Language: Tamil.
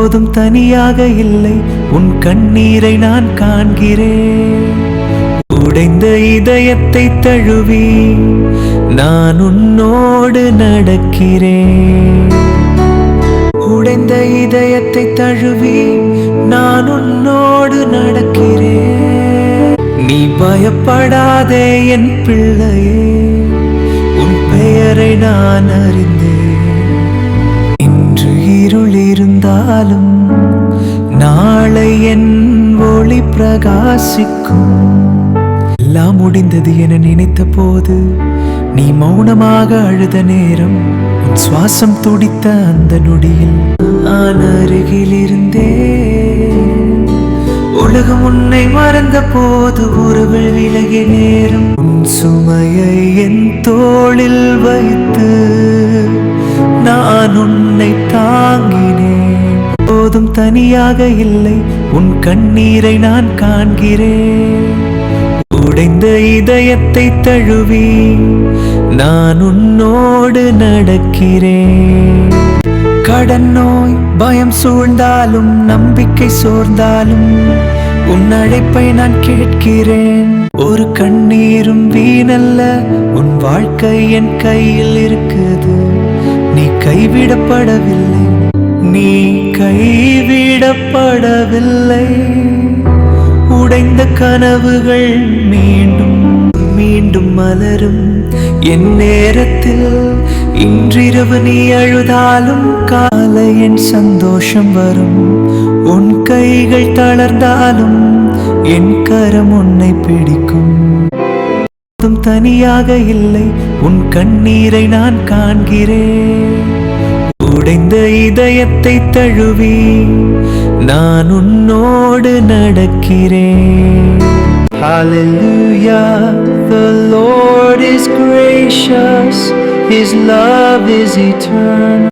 போதும் தனியாக இல்லை. உன் கண்ணீரை நான் காண்கிறேன். உடைந்த இதயத்தை தழுவி நான் உன்னோடு நடக்கிறேன். உடைந்த இதயத்தை தழுவி நான் உன்னோடு நடக்கிறேன். நீ பயப்படாதே என் பிள்ளையே. உன் பெயரை நான் அறிந்தேன். இருந்தாலும் நாளை என் ஒளி பிரகாசிக்கும். எல்லாம் முடிந்தது என நினைத்த போது நீ மௌனமாக அழுத நேரம் உன் சுவாசம் துடித்த அந்த நொடியில் நான் அருகில் இருந்தே உலகம் உன்னை மறந்த போது உறவில் விலகிய நேரம் உன் சுமையை என் தோளில் வைத்து நான் உன்னை தாங்கி தனியாக இல்லை. உன் கண்ணீரை நான் காண்கிறேன். உடைந்த இதயத்தை தழுவி நான் உன்னோடு நடக்கிறேன். கடன் நோய் பயம் சூழ்ந்தாலும் நம்பிக்கை சோர்ந்தாலும் உன் அழைப்பை நான் கேட்கிறேன். ஒரு கண்ணீரும் வீணல்ல உன் வாழ்க்கை என் கையில் இருக்குது. நீ கைவிடப்படவில்லை நீ கைவிடப்படவில்லை. உடைந்த கனவுகள் மீண்டும் மீண்டும் மலரும். என் நேரத்தில் இன்றிரவு நீ அழுதாலும் காலை என் சந்தோஷம் வரும். உன் கைகள் தளர்ந்தாலும் என் கரம் உன்னை பிடிக்கும். தனியாக இல்லை உன் கண்ணீரை நான் காண்கிறேன். உடைந்த இதயத்தை தழுவி நான் உன்னோடு நடக்கிறேன் Hallelujah, the Lord is gracious, His love is eternal.